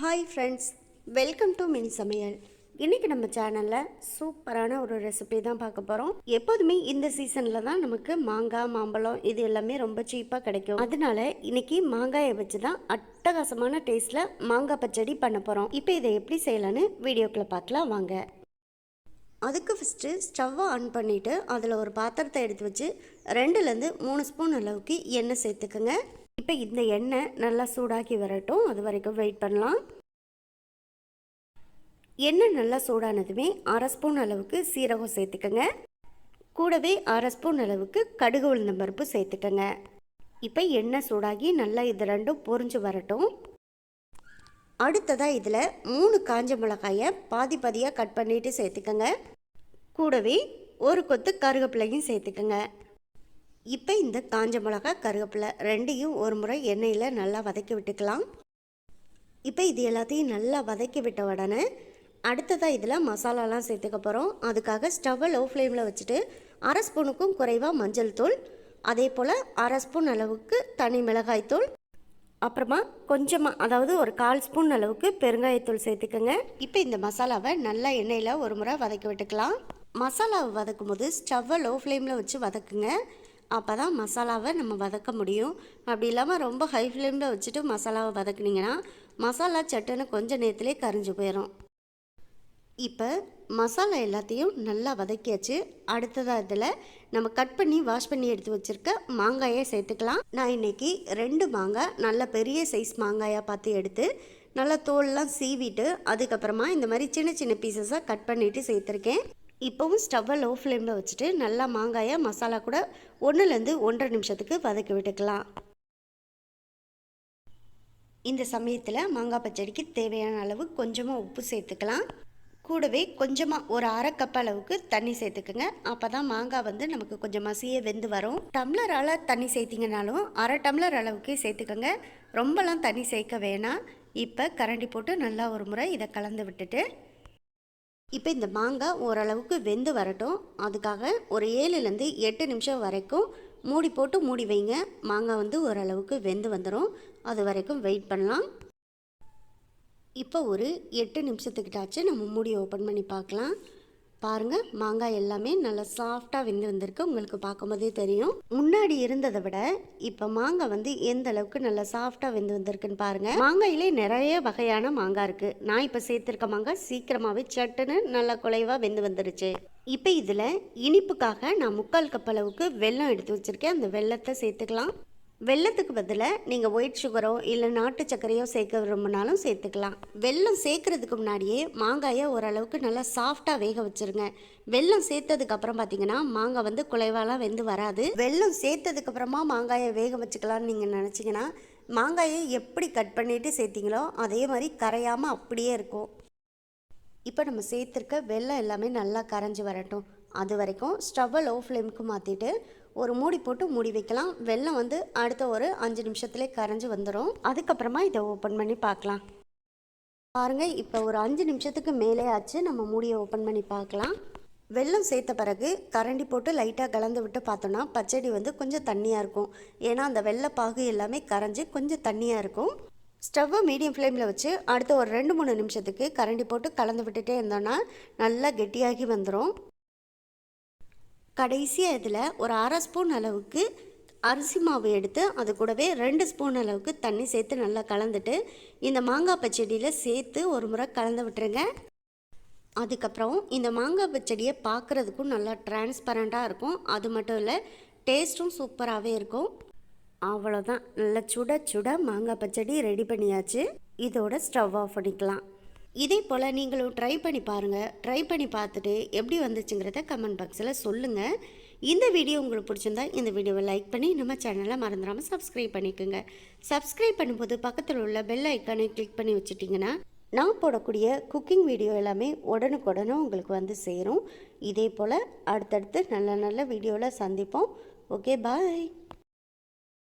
Hi friends welcome to mini Samayal இன்றைக்கி நம்ம சேனலில் சூப்பரான ஒரு ரெசிபி தான் பார்க்க போகிறோம் எப்போதுமே இந்த சீசனில் தான் நமக்கு மாங்காய் மாம்பழம் இது எல்லாமே ரொம்ப சீப்பாக கிடைக்கும். அதனால இன்னைக்கு மாங்காயை வச்சு தான் அட்டகாசமான டேஸ்ட்டில் மாங்காய் பச்சடி பண்ண போகிறோம் இப்போ இதை எப்படி செய்யலான்னு வீடியோக்குள்ளே பார்க்கலாம் வாங்க. அதுக்கு ஃபஸ்ட்டு ஸ்டவ்வை ஆன் பண்ணிவிட்டு அதில் ஒரு பாத்திரத்தை எடுத்து வச்சு ரெண்டுலேருந்து மூணு ஸ்பூன் அளவுக்கு எண்ணெய் சேர்த்துக்கோங்க. இப்போ இந்த எண்ணெய் நல்லா சூடாக்கி வரட்டும். அது வரைக்கும் வெயிட் பண்ணலாம். எண்ணெய் நல்லா சூடானதுமே அரை ஸ்பூன் அளவுக்கு சீரகம் சேர்த்துக்கோங்க. கூடவே அரை ஸ்பூன் அளவுக்கு கடுகு உளுந்தம் பருப்பு சேர்த்துக்கோங்க. இப்போ எண்ணெய் சூடாகி நல்லா இது ரெண்டும் பொரிஞ்சு வரட்டும். அடுத்ததாக இதில் மூணு காஞ்ச மிளகாயை பாதி பாதியாக கட் பண்ணிவிட்டு சேர்த்துக்கோங்க. கூடவே ஒரு கொத்து கருவேப்பிலையும் சேர்த்துக்கோங்க. இப்போ இந்த காஞ்ச மிளகா கருவேப்பிலை ரெண்டையும் ஒரு முறை எண்ணெயில் நல்லா வதக்கி விட்டுக்கலாம். இப்போ இது எல்லாத்தையும் நல்லா வதக்கி விட்ட உடனே அடுத்ததாக இதில் மசாலாலாம் சேர்த்துக்க போகிறோம் அதுக்காக ஸ்டவ்வை லோ ஃப்ளேமில் வச்சுட்டு அரை ஸ்பூனுக்கும் குறைவாக மஞ்சள் தூள் அதே போல் அரை ஸ்பூன் அளவுக்கு தனி மிளகாய் தூள் அப்புறமா கொஞ்சமாக அதாவது ஒரு கால் ஸ்பூன் அளவுக்கு பெருங்காயத்தூள் சேர்த்துக்கோங்க. இப்போ இந்த மசாலாவை நல்லா எண்ணெயில் ஒரு முறை வதக்கி விட்டுக்கலாம். மசாலாவை வதக்கும் போது ஸ்டவ்வை லோ ஃப்ளேமில் வச்சு வதக்குங்க. அப்போ தான் மசாலாவை நம்ம வதக்க முடியும். அப்படி இல்லாமல் ரொம்ப ஹை ஃப்ளேமில் வச்சுட்டு மசாலாவை வதக்குனிங்கன்னா மசாலா சட்டுன்னு கொஞ்சம் நேரத்துலேயே கரிஞ்சு போயிடும் இப்போ மசாலா எல்லாத்தையும் நல்லா வதக்கியாச்சு. அடுத்ததாக இதில் நம்ம கட் பண்ணி வாஷ் பண்ணி எடுத்து வச்சுருக்க மாங்காயை சேர்த்துக்கலாம். நான் இன்றைக்கி ரெண்டு மாங்காய் நல்ல பெரிய சைஸ் மாங்காயாக பார்த்து எடுத்து நல்லா தோல்லாம் சீவிட்டு அதுக்கப்புறமா இந்த மாதிரி சின்ன சின்ன பீசஸாக கட் பண்ணிவிட்டு சேர்த்துருக்கேன். இப்போவும் ஸ்டவ்வை லோ ஃப்ளேமில் வச்சுட்டு நல்லா மாங்காயை மசாலா கூட ஒன்றுலேருந்து ஒன்றரை நிமிஷத்துக்கு வதக்கி விட்டுக்கலாம். இந்த சமயத்தில் மாங்காய் பச்சடிக்கு தேவையான அளவு கொஞ்சமாக உப்பு சேர்த்துக்கலாம். கூடவே கொஞ்சமாக ஒரு அரை கப் அளவுக்கு தண்ணி சேர்த்துக்குங்க. அப்போ தான் மாங்காய் வந்து நமக்கு கொஞ்சம் மசியே வெந்து வரும். டம்ளரால் தண்ணி சேர்த்திங்கனாலும் அரை டம்ளர் அளவுக்கு சேர்த்துக்கோங்க. ரொம்பலாம் தண்ணி சேர்க்க வேணாம். இப்போ கரண்டி போட்டு நல்லா ஒரு முறை இதை கலந்து விட்டுட்டு இப்போ இந்த மாங்காய் ஓரளவுக்கு வெந்து வரட்டும். அதுக்காக ஒரு ஏழுலேருந்து எட்டு நிமிஷம் வரைக்கும் மூடி போட்டு மூடி வைங்க. மாங்காய் வந்து ஓரளவுக்கு வெந்து வந்துடும் அது வரைக்கும் வெயிட் பண்ணலாம். இப்போ ஒரு எட்டு நிமிஷத்துக்கிட்டாச்சு நம்ம மூடி ஓப்பன் பண்ணி பார்க்கலாம். பாருங்கள் மாங்காய் எல்லாமே நல்லா சாஃப்டாக வெந்து வந்திருக்கு. உங்களுக்கு பார்க்கும்போதே தெரியும். முன்னாடி இருந்ததை விட இப்போ மாங்காய் வந்து எந்த அளவுக்கு நல்லா சாஃப்டாக வெந்து வந்திருக்குன்னு பாருங்கள் மாங்காயிலே நிறைய வகையான மாங்காய் இருக்குது நான் இப்போ சேர்த்துருக்க மாங்காய் சீக்கிரமாகவே சட்டுன்னு நல்லா குலைவாக வெந்து வந்துருச்சு. இப்போ இதில் இனிப்புக்காக நான் முக்கால் கப் அளவுக்கு வெல்லம் எடுத்து வச்சுருக்கேன். அந்த வெள்ளத்தை சேர்த்துக்கலாம். வெள்ளத்துக்கு பதிலாக நீங்கள் ஒயிட் சுகரோ இல்லை நாட்டு சர்க்கரையோ சேர்க்க விரும்பினாலும் சேர்த்துக்கலாம். வெள்ளம் சேர்க்கறதுக்கு முன்னாடியே மாங்காயை ஓரளவுக்கு நல்லா சாஃப்டாக வேக வச்சுருங்க. வெள்ளம் சேர்த்ததுக்கப்புறம் பார்த்தீங்கன்னா மாங்காய் வந்து குலைவாலாம் வெந்து வராது. வெள்ளம் சேர்த்ததுக்கப்புறமா மாங்காயை வேக வச்சுக்கலாம்னு நீங்கள் நினச்சிங்கன்னா மாங்காயை எப்படி கட் பண்ணிவிட்டு சேர்த்திங்களோ அதே மாதிரி கரையாமல் அப்படியே இருக்கும். இப்போ நம்ம சேர்த்துருக்க வெள்ளம் எல்லாமே நல்லா கரைஞ்சி வரட்டும். அது வரைக்கும் ஸ்டவ்வை லோ ஃப்ளேமுக்கு மாற்றிட்டு ஒரு மூடி போட்டு மூடி வைக்கலாம். வெள்ளம் வந்து அடுத்த ஒரு அஞ்சு நிமிஷத்துலேயே கரைஞ்சி வந்துடும் அதுக்கப்புறமா இதை ஓப்பன் பண்ணி பார்க்கலாம். பாருங்கள் இப்போ ஒரு அஞ்சு நிமிஷத்துக்கு மேலே ஆச்சு. நம்ம மூடியை ஓப்பன் பண்ணி பார்க்கலாம். வெள்ளம் சேர்த்த பிறகு கரண்டி போட்டு லைட்டாக கலந்து விட்டு பார்த்தோன்னா பச்சடி வந்து கொஞ்சம் தண்ணியாக இருக்கும். ஏன்னா அந்த வெள்ளைப்பாகு எல்லாமே கரைஞ்சி கொஞ்சம் தண்ணியாக இருக்கும். ஸ்டவ்வை மீடியம் ஃப்ளேமில் வச்சு அடுத்த ஒரு ரெண்டு மூணு நிமிஷத்துக்கு கரண்டி போட்டு கலந்து விட்டுட்டே இருந்தோன்னா நல்லா கெட்டியாகி வந்துடும் கடைசியாக இதில் ஒரு அரை ஸ்பூன் அளவுக்கு அரிசி மாவு எடுத்து அது கூடவே ரெண்டு ஸ்பூன் அளவுக்கு தண்ணி சேர்த்து நல்லா கலந்துட்டு இந்த மாங்காய் பச்சடியில் சேர்த்து ஒரு முறை கலந்து விட்டுருங்க. அதுக்கப்புறம் இந்த மாங்காய் பச்சடியை பார்க்குறதுக்கும் நல்லா டிரான்ஸ்பரண்ட்டாக இருக்கும். அது மட்டும் இல்லை டேஸ்ட்டும் சூப்பராகவே இருக்கும். அவ்வளோதான் நல்லா சுட சுட மாங்காய் பச்சடி ரெடி பண்ணியாச்சு. இதோட ஸ்டவ் ஆஃப் பண்ணிக்கலாம். இதே போல் நீங்களும் ட்ரை பண்ணி பாருங்கள் ட்ரை பண்ணி பார்த்துட்டு எப்படி வந்துச்சுங்கிறத கமெண்ட் பாக்ஸில் சொல்லுங்கள் இந்த வீடியோ உங்களுக்கு பிடிச்சிருந்தா இந்த வீடியோவை லைக் பண்ணி நம்ம சேனலை மறந்துடாமல் சப்ஸ்கிரைப் பண்ணிக்கோங்க. சப்ஸ்கிரைப் பண்ணும்போது பக்கத்தில் உள்ள பெல் ஐக்கானை கிளிக் பண்ணி வச்சுட்டிங்கன்னா நான் போடக்கூடிய குக்கிங் வீடியோ எல்லாமே உடனுக்குடனே உங்களுக்கு வந்து சேரும். இதே போல் அடுத்தடுத்து நல்ல நல்ல வீடியோவில் சந்திப்போம். Okay bye